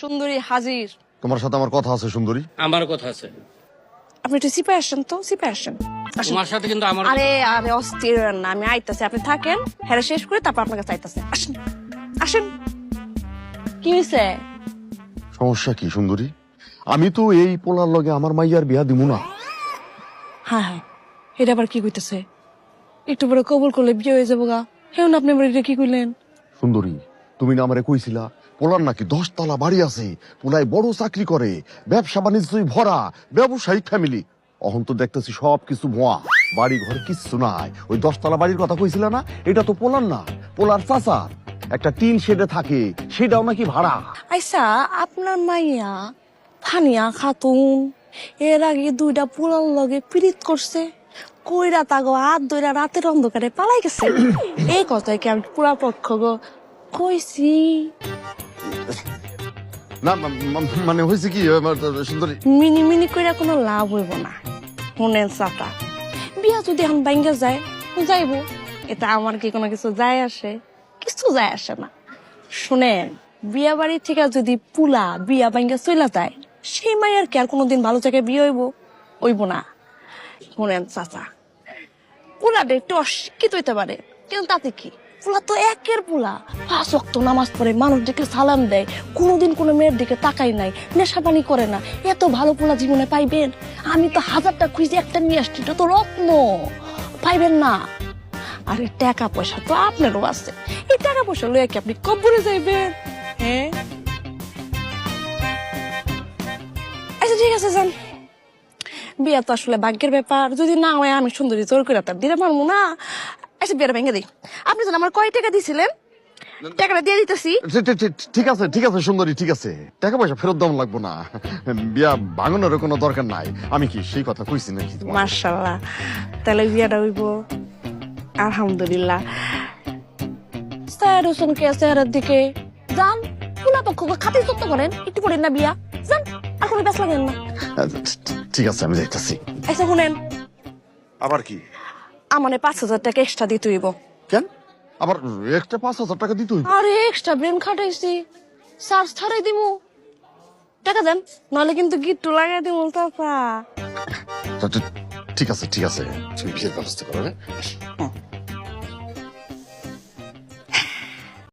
সুন্দরী হাজির। তোমার সাথে আমার কথা আছে সুন্দরী। আমার কথা আছে। আপনি একটু সিপে আসেন তো সিপে আসেন। আসেন। তোমার সাথে কিন্তু আমার আরে আরে অস্থির না আমি আইতাছি। আপনি থাকেন হ্যাঁ শেষ করে তারপর আপনার কাছে আইতাছে। আসেন আসেন। কি হয়েছে সমস্যা কি সুন্দরী? আমি তো এই পোলার লগে আমার মাইয়ার বিয়া দিব না। হ্যাঁ হ্যাঁ এটা আবার কি কইতেছে? একটু বড় কবুল করলে বিয়ে হয়ে যাব গা। হেউন আপনি আবার এটা কি কইলেন? সুন্দরী তুমি না আমারে কইছিলা পোলার নাকি দশতলা বাড়ি আছে, পোলায় বড় চাকরি করে, ব্যবসা বাণিজ্যই ভরা ব্যবসায়িক ফ্যামিলি অহন তো দেখতেছি সব কিছু ভুয়া বাড়ি ঘর কিচ্ছু নাই। ওই দশতলা বাড়ির কথা কইছিল না? এটা তো পোলার না, পোলার চাচা। একটা টিন শেডে থাকে, সেটাও নাকি ভাড়া। আইসা, আপনার মাইয়া ফানিয়া খাতুন, এর আগে দুইটা পোলার লগে পীড়িত করছে, কইরা তাগো হাত ধইরা রাতের অন্ধকারে পালাই গেছে। এই কথাই কি আমি পুরা পক্ষ গো? কইছি। মানে হয়েছে কি সুন্দরী। মিনি মিনি কোনো লাভ হইব না শুনেন চাটা বিয়া যদি এখন যায় যাইব। এটা আমার কি কোনো কিছু যায় আসে? কিছু যায় আসে না। শুনেন, বিয়া বাড়ি থেকে যদি পুলা বিয়া বাইঙ্গা চইলা যায়, সেই মায়ের কি আর কোনোদিন ভালো জায়গায় বিয়ে হইব? হইব না। শুনেন, চাচা, পুলাটা একটু অশিক্ষিত হইতে পারে, কিন্তু তাতে কি? পুলা তো একের পুলা পাঁচ অক্ত নামাজ পড়ে মানুষ দিকে সালাম দেয়, কোনোদিন কোনো মেয়ের দিকে তাকাই নাই, নেশা পানি করে না। এত ভালো পোলা জীবনে পাইবেন? আমি তো হাজারটা খুঁজে একটা নিয়ে আসছি তো রত্ন। পাইবেন না। আরে টাকা পয়সা তো আপনারও আছে। এই টাকা পয়সা লইয়া কি আপনি কবরে যাইবেন? হ্যাঁ আচ্ছা ঠিক আছে, যান। বিয়া তো আসলে ভাগ্যের ব্যাপার। যদি না হয় আমি সুন্দরী জোর করে তার দিতে পারব না। আচ্ছা ভেঙে দিই আপনি জান আমার কয় টাকা দিছিলেন? টাকাটা দিয়ে দিতেছি। ঠিক আছে ঠিক আছে সুন্দরী ঠিক আছে। টাকা পয়সা ফেরত দাম লাগবো না। বিয়া ভাঙনের কোনো দরকার নাই। আমি কি সেই কথা কইছি নাকি মার্শাল্লাহ তাহলে বিয়াটা হইব। আলহামদুলিল্লাহ। স্যার হোসেন কে স্যারের দিকে। যান পুলা পক্ষ খাতি যত্ন করেন একটু করেন না বিয়া। যান আর কোনো ব্যস্ত লাগেন না। আচ্ছা, ঠিক আছে আমি যাইতেছি আচ্ছা শুনেন। আবার কি? আমার পাঁচ হাজার টাকা এক্সট্রা দিতে হইব কেন? আবার এক্সট্রা পাঁচ হাজার টাকা দিতে হইব আরে এক্সট্রা ব্রেন খাটাইছি। চার্জ ছাড়াই দিমু। টাকা দেন নাহলে কিন্তু গিট্টু লাগাই দিমু চাচা। ঠিক আছে ঠিক আছে। তুমি বিয়ের ব্যবস্থা করো হ্যাঁ?